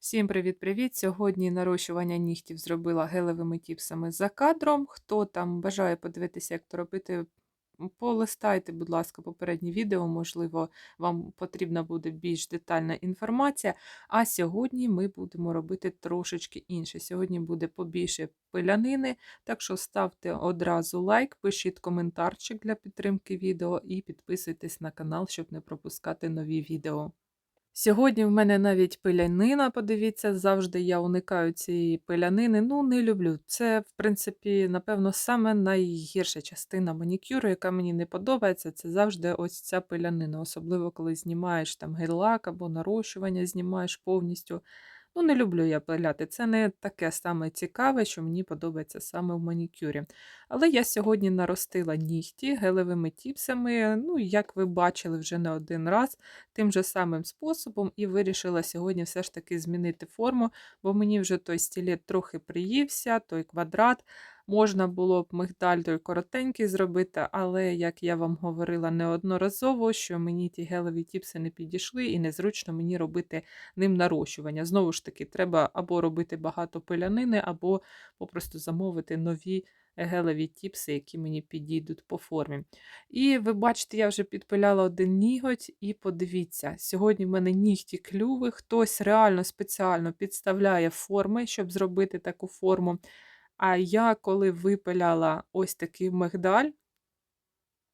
Всім привіт-привіт! Сьогодні нарощування нігтів зробила гелевими тіпсами за кадром. Хто там бажає подивитися, як то робити, полистайте, будь ласка, попереднє відео, можливо, вам потрібна буде більш детальна інформація. А сьогодні ми будемо робити трошечки інше. Сьогодні буде побільше пилянини, так що ставте одразу лайк, пишіть коментарчик для підтримки відео і підписуйтесь на канал, щоб не пропускати нові відео. Сьогодні в мене навіть пилянина, подивіться, завжди я уникаю цієї пилянини. Ну, не люблю. Це, в принципі, напевно, саме найгірша частина манікюру, яка мені не подобається, це завжди ось ця пилянина. Особливо, коли знімаєш там гель-лак або нарощування, знімаєш повністю. Ну, не люблю я пиляти. Це не таке саме цікаве, що мені подобається саме в манікюрі. Але я сьогодні наростила нігті гелевими тіпсами, ну, як ви бачили вже не один раз, тим же самим способом, і вирішила сьогодні все ж таки змінити форму, бо мені вже той стілет трохи приївся, той квадрат. Можна було б мигдаль той коротенький зробити, але, як я вам говорила неодноразово, що мені ті гелеві тіпси не підійшли і незручно мені робити ним нарощування. Знову ж таки, треба або робити багато пилянини, або попросту замовити нові гелеві тіпси, які мені підійдуть по формі. І ви бачите, я вже підпиляла один ніготь, і подивіться, сьогодні в мене нігті клюви, хтось реально спеціально підставляє форми, щоб зробити таку форму. А я, коли випиляла ось такий мигдаль,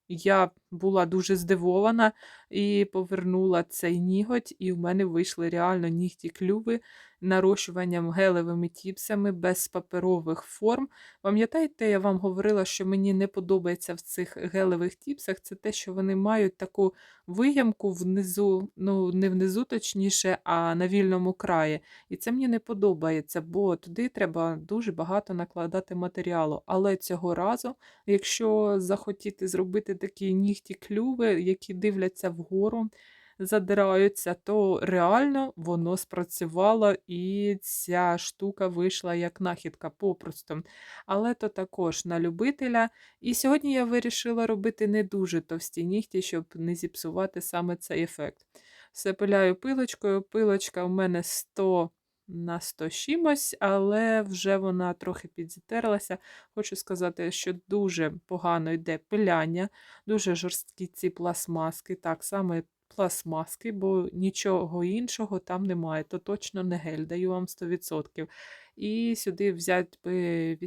я була дуже здивована і повернула цей ніготь, і в мене вийшли реально нігті клюви нарощуванням гелевими тіпсами без паперових форм. Пам'ятаєте, я вам говорила, що мені не подобається в цих гелевих тіпсах, це те, що вони мають таку виямку внизу, ну, не внизу, точніше, а на вільному краї. І це мені не подобається, бо туди треба дуже багато накладати матеріалу. Але цього разу, якщо захотіти зробити такі нігті клюви, які дивляться вгору, задираються, то реально воно спрацювало, і ця штука вийшла як нахідка попросту. Але то також на любителя. І сьогодні я вирішила робити не дуже товсті нігті, щоб не зіпсувати саме цей ефект. Все пиляю пилочкою. Пилочка у мене 100 на 100 чимось, але вже вона трохи підзітерлася. Хочу сказати, що дуже погано йде пиляння, дуже жорсткі ці пластмаски, так саме пластмаски, бо нічого іншого там немає. То точно не гель, даю вам 100%. І сюди взяти би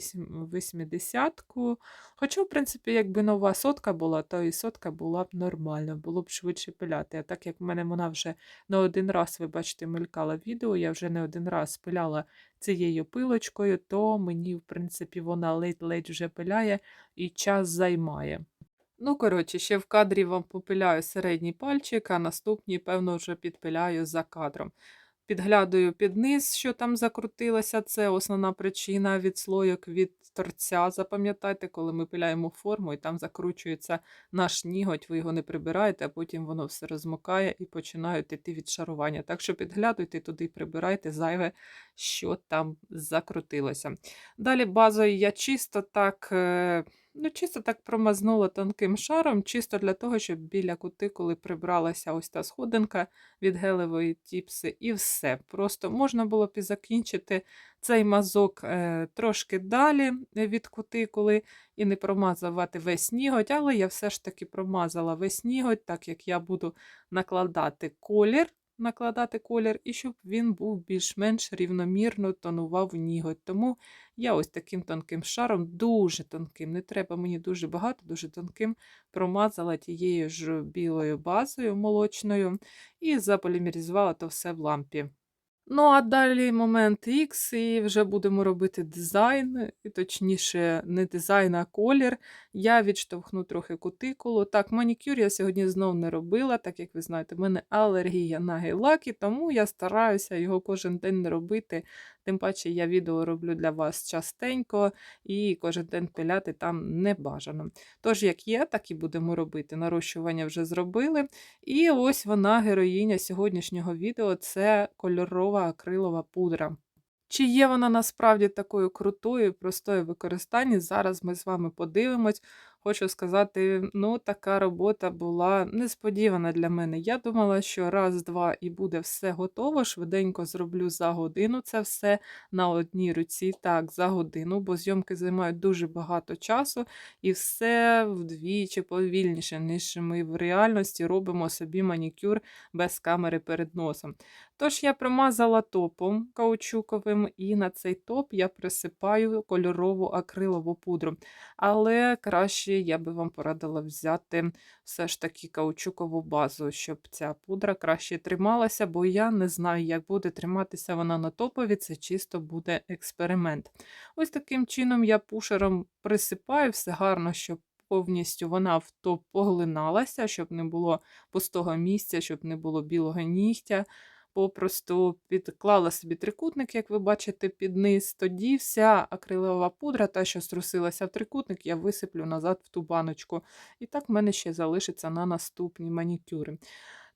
80-ку. Хоча, в принципі, якби нова сотка була, то і сотка була б нормально, було б швидше пиляти. А так як в мене вона вже не один раз, ви бачите, мелькала відео, я вже не один раз пиляла цією пилочкою, то мені, в принципі, вона ледь-ледь вже пиляє і час займає. Ну, коротше, ще в кадрі вам попиляю середній пальчик, а наступні, певно, вже підпиляю за кадром. Підглядаю під низ, що там закрутилося. Це основна причина відслойок від торця. Запам'ятайте, коли ми пиляємо форму і там закручується наш ніготь, ви його не прибираєте, а потім воно все розмокає і починають йти від шарування. Так що підглядуйте туди і прибирайте зайве, що там закрутилося. Далі базою я чисто так. Е, Ну, чисто так промазнула тонким шаром, чисто для того, щоб біля кутикули прибралася ось та сходинка від гелевої тіпси, і все. Просто можна було б і закінчити цей мазок е, трошки далі від кутикули і не промазувати весь ніготь, але я все ж таки промазала весь ніготь, так як я буду накладати колір накладати колір, і щоб він був більш-менш рівномірно тонував ніготь. Тому я ось таким тонким шаром, дуже тонким, не треба мені дуже багато, дуже тонким, промазала тією ж білою базою молочною і заполімеризувала то все в лампі. Ну, а далі момент X, і вже будемо робити дизайн, точніше, не дизайн, а колір. Я відштовхну трохи кутикулу. Так, манікюр я сьогодні знов не робила, так як ви знаєте, в мене алергія на гель-лаки, тому я стараюся його кожен день не робити. Тим паче я відео роблю для вас частенько і кожен день пиляти там не бажано. Тож, як є, так і будемо робити. Нарощування вже зробили. І ось вона, героїня сьогоднішнього відео це кольорова акрилова пудра. Чи є вона насправді такою крутою, простою в використанні? Зараз ми з вами подивимось. Хочу сказати, ну, така робота була несподівана для мене. Я думала, що раз-два і буде все готово. Швиденько зроблю за годину це все на одній руці. Так, за годину, бо зйомки займають дуже багато часу, і все вдвічі повільніше, ніж ми в реальності робимо собі манікюр без камери перед носом. Тож я промазала топом каучуковим, і на цей топ я присипаю кольорову акрилову пудру. Але краще я би вам порадила взяти все ж таки каучукову базу, щоб ця пудра краще трималася, бо я не знаю, як буде триматися вона на топові, це чисто буде експеримент. Ось таким чином я пушером присипаю все гарно, щоб повністю вона в топ поглиналася, щоб не було пустого місця, щоб не було білого нігтя. Попросту підклала собі трикутник, як ви бачите, під низ. Тоді вся акрилова пудра, та, що струсилася в трикутник, я висиплю назад в ту баночку. І так в мене ще залишиться на наступні манікюри.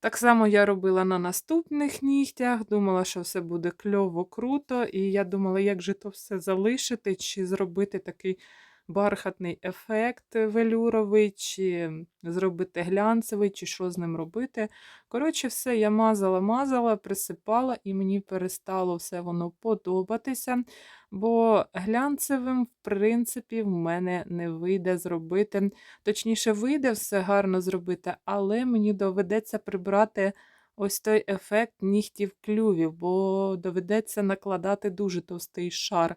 Так само я робила на наступних нігтях, думала, що все буде кльово, круто, і я думала, як же то все залишити, чи зробити такий бархатний ефект велюровий, чи зробити глянцевий, чи що з ним робити. Коротше, все, я мазала, мазала, присипала, і мені перестало все воно подобатися. Бо глянцевим, в принципі, в мене не вийде зробити. Точніше, вийде все гарно зробити, але мені доведеться прибрати ось той ефект нігтів клювів, бо доведеться накладати дуже товстий шар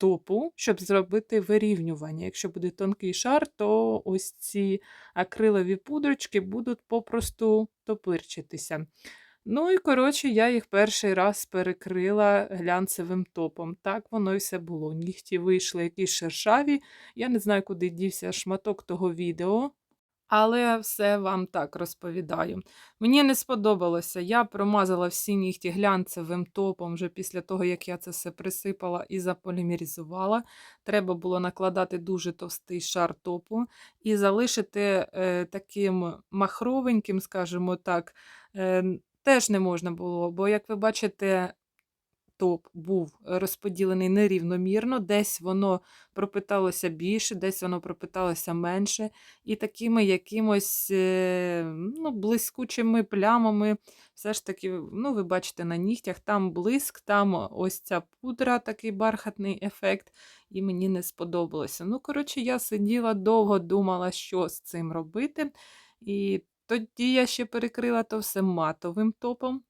топу, щоб зробити вирівнювання. Якщо буде тонкий шар, то ось ці акрилові пудрочки будуть попросту топирчитися. Ну і, коротше, я їх перший раз перекрила глянцевим топом. Так воно і все було. Нігті вийшли якісь шершаві. Я не знаю, куди дівся шматок того відео. Але все вам так розповідаю. Мені не сподобалося. Я промазала всі нігті глянцевим топом вже після того, як я це все присипала і заполімеризувала. Треба було накладати дуже товстий шар топу і залишити е, таким махровеньким, скажімо так, е, теж не можна було, бо, як ви бачите, топ був розподілений нерівномірно, десь воно пропиталося більше, десь воно пропиталося менше. І такими якимось е, ну, блискучими плямами, все ж таки, ну, ви бачите на нігтях, там блиск, там ось ця пудра, такий бархатний ефект, і мені не сподобалося. Ну, коротше, я сиділа довго думала, що з цим робити. І тоді я ще перекрила то все матовим топом.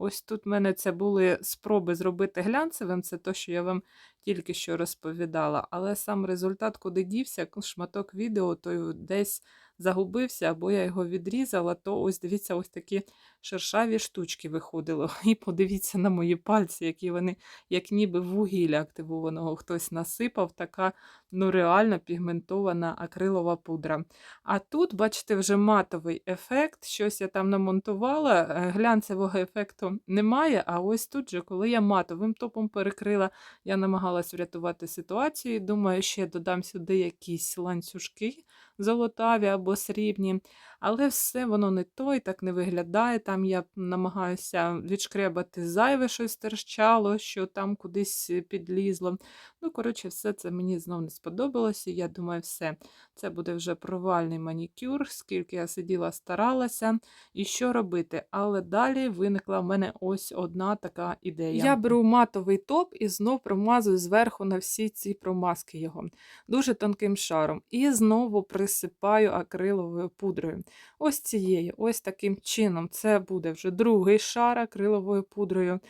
Ось тут в мене це були спроби зробити глянцевим, це те, що я вам тільки що розповідала. Але сам результат, куди дівся, шматок відео, той десь загубився, або я його відрізала, то ось дивіться, ось такі шершаві штучки виходили. І подивіться на мої пальці, які вони, як ніби вугілля активованого хтось насипав, така ну реально пігментована акрилова пудра. А тут, бачите, вже матовий ефект, щось я там намонтувала, е, глянцевого ефекту немає. А ось тут же, коли я матовим топом перекрила, я намагалась врятувати ситуацію. Думаю, ще додам сюди якісь ланцюжки золотаві або срібні. Але все воно не то і так не виглядає. Там я намагаюся відшкребати зайве щось терчало, що там кудись підлізло. Ну, коротше, все це мені знов не сподобалося. Я думаю, все, це буде вже провальний манікюр, скільки я сиділа, старалася. І що робити? Але далі виникла в мене ось одна така ідея. Я беру матовий топ і знов промазую зверху на всі ці промазки його, дуже тонким шаром. І знову присипаю акриловою пудрою. Ось цією, ось таким чином. Це буде вже другий шар акриловою пудрою.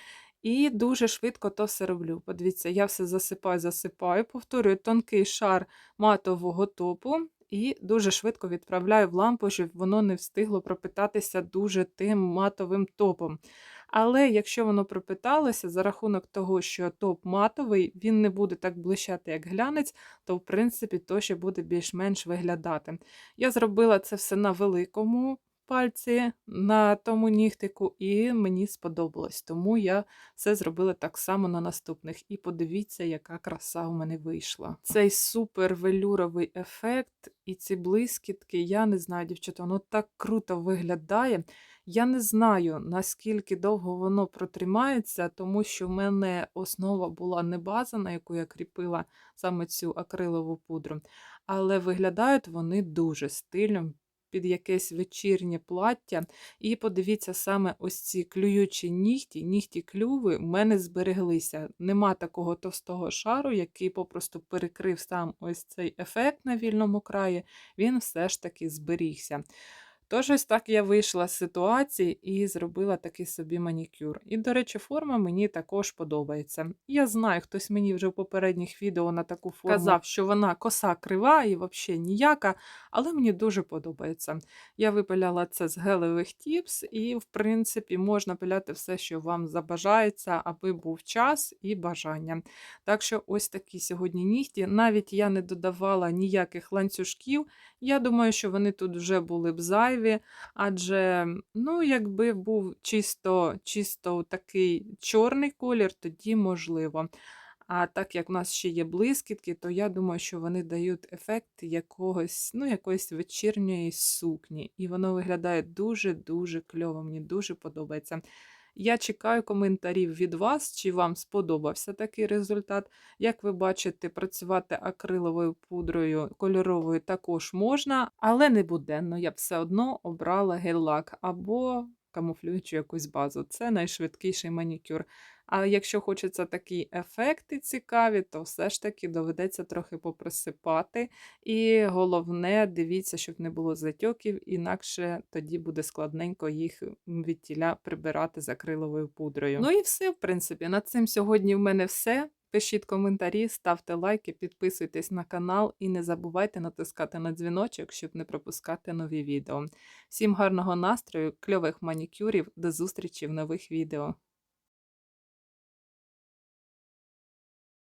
І дуже швидко то все роблю. Подивіться, я все засипаю, засипаю, повторюю тонкий шар матового топу. І дуже швидко відправляю в лампу, щоб воно не встигло пропитатися дуже тим матовим топом. Але якщо воно пропиталося, за рахунок того, що топ матовий, він не буде так блищати, як глянець, то, в принципі, то ще буде більш-менш виглядати. Я зробила це все на великому пальці на тому нігтику, і мені сподобалось. Тому я все зробила так само на наступних. І подивіться, яка краса у мене вийшла. Цей супер велюровий ефект і ці блискітки, я не знаю, дівчата, воно так круто виглядає. Я не знаю, наскільки довго воно протримається, тому що в мене основа була не база, на яку я кріпила саме цю акрилову пудру, але виглядають вони дуже стильно. Під якесь вечірнє плаття. І подивіться, саме ось ці клюючі нігті, нігті клюви в мене збереглися. Нема такого товстого шару, який попросту перекрив сам ось цей ефект на вільному краї, він все ж таки зберігся. Тож ось так я вийшла з ситуації і зробила такий собі манікюр. І, до речі, форма мені також подобається. Я знаю, хтось мені вже в попередніх відео на таку форму казав, що вона коса крива і взагалі ніяка, але мені дуже подобається. Я випиляла це з гелевих тіпс, і, в принципі, можна пиляти все, що вам забажається, аби був час і бажання. Так що, ось такі сьогодні нігті. Навіть я не додавала ніяких ланцюжків. Я думаю, що вони тут вже були б зайві, адже, ну, якби був чисто, чисто такий чорний колір, тоді можливо. А так як в нас ще є блискітки, то я думаю, що вони дають ефект якогось, ну, якоїсь вечірньої сукні. І воно виглядає дуже-дуже кльово, мені дуже подобається. Я чекаю коментарів від вас, чи вам сподобався такий результат. Як ви бачите, працювати акриловою пудрою кольоровою також можна, але не буденно. Я б все одно обрала гель-лак або камуфлюючу якусь базу. Це найшвидкіший манікюр. А якщо хочеться такі ефекти цікаві, то все ж таки доведеться трохи поприсипати. І головне, дивіться, щоб не було затьоків, інакше тоді буде складненько їх від тіля прибирати з акриловою пудрою. Ну і все, в принципі, на цим сьогодні в мене все. Пишіть коментарі, ставте лайки, підписуйтесь на канал і не забувайте натискати на дзвіночок, щоб не пропускати нові відео. Всім гарного настрою, кльових манікюрів, до зустрічі в нових відео.